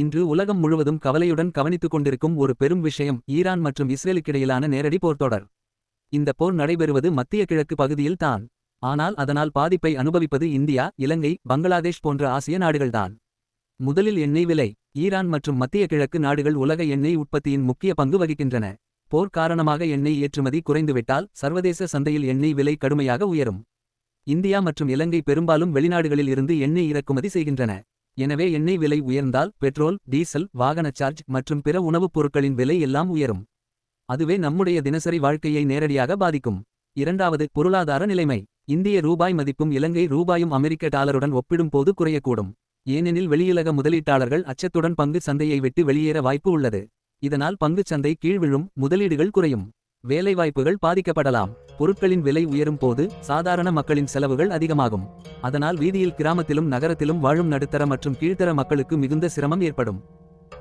இன்று உலகம் முழுவதும் கவலையுடன் கவனித்துக் கொண்டிருக்கும் ஒரு பெரும் விஷயம் ஈரான் மற்றும் இஸ்ரேலுக்கிடையிலான நேரடி போர்த்தொடர் இந்த போர் நடைபெறுவது மத்திய கிழக்கு பகுதியில் தான். ஆனால் அதனால் பாதிப்பை அனுபவிப்பது இந்தியா இலங்கை பங்களாதேஷ் போன்ற ஆசிய நாடுகள்தான். முதலில் எண்ணெய் விலை ஈரான் மற்றும் மத்திய கிழக்கு நாடுகள் உலக எண்ணெய் உற்பத்தியின் முக்கிய பங்கு வகிக்கின்றன. போர் காரணமாக எண்ணெய் ஏற்றுமதி குறைந்துவிட்டால் சர்வதேச சந்தையில் எண்ணெய் விலை கடுமையாக உயரும். இந்தியா மற்றும் இலங்கை பெரும்பாலும் வெளிநாடுகளில் இருந்து எண்ணெய் இறக்குமதி செய்கின்றன. எனவே எண்ணெய் விலை உயர்ந்தால் பெட்ரோல் டீசல் வாகன சார்ஜ் மற்றும் பிற உணவுப் பொருட்களின் விலை எல்லாம் உயரும். அதுவே நம்முடைய தினசரி வாழ்க்கையை நேரடியாக பாதிக்கும். இரண்டாவது பொருளாதார நிலைமை. இந்திய ரூபாய் மதிப்பும் இலங்கை ரூபாயும் அமெரிக்க டாலருடன் ஒப்பிடும்போது குறையக்கூடும். ஏனெனில் வெளியுலக முதலீட்டாளர்கள் அச்சத்துடன் பங்கு சந்தையை விட்டு வெளியேற வாய்ப்பு உள்ளது. இதனால் பங்குச் சந்தை கீழ்விழும் முதலீடுகள் குறையும். வேலைவாய்ப்புகள் பாதிக்கப்படலாம். பொருட்களின் விலை உயரும் போது சாதாரண மக்களின் செலவுகள் அதிகமாகும். அதனால் வீதியில் கிராமத்திலும் நகரத்திலும் வாழும் நடுத்தர மற்றும் கீழ்த்தர மக்களுக்கு மிகுந்த சிரமம் ஏற்படும்.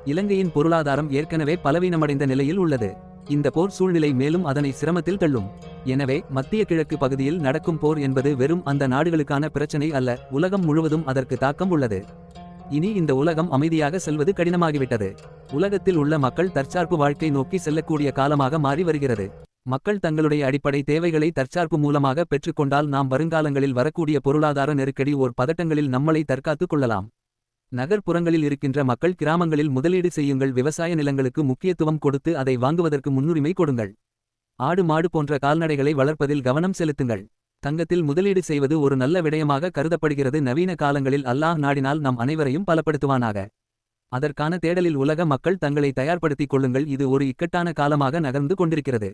இலங்கையின் பொருளாதாரம் ஏற்கனவே பலவீனமடைந்த நிலையில் உள்ளது. இந்த போர் சூழ்நிலை மேலும் அதனை சிரமத்தில் தள்ளும். எனவே மத்திய கிழக்கு பகுதியில் நடக்கும் போர் என்பது வெறும் அந்த நாடுகளுக்கான பிரச்சனை அல்ல உலகம் முழுவதும் அதற்கு தாக்கம் உள்ளது. இனி இந்த உலகம் அமைதியாக செல்வது கடினமாகிவிட்டது. உலகத்தில் உள்ள மக்கள் தற்சார்பு வாழ்க்கை நோக்கி செல்லக்கூடிய காலமாக மாறி வருகிறது. மக்கள் தங்களுடைய அடிப்படை தேவைகளை தற்சார்பு மூலமாக பெற்றுக்கொண்டால் நாம் வருங்காலங்களில் வரக்கூடிய பொருளாதார நெருக்கடி ஓர் பதட்டங்களில் நம்மளை தற்காத்துக் கொள்ளலாம். நகர்ப்புறங்களில் இருக்கின்ற மக்கள் கிராமங்களில் முதலீடு செய்யுங்கள் விவசாய நிலங்களுக்கு முக்கியத்துவம் கொடுத்து அதை வாங்குவதற்கு முன்னுரிமை கொடுங்கள். ஆடு மாடு போன்ற கால்நடைகளை வளர்ப்பதில் கவனம் செலுத்துங்கள். தங்கத்தில் முதலீடு செய்வது ஒரு நல்ல விடயமாக கருதப்படுகிறது. நவீன காலங்களில் அல்லாஹ் நாடினால் நம் அனைவரையும் பலப்படுத்துவானாக. அதற்கான தேடலில் உலக மக்கள் தங்களை தயார்படுத்திக் கொள்ளுங்கள். இது ஒரு இக்கட்டான காலமாக நகர்ந்து கொண்டிருக்கிறது.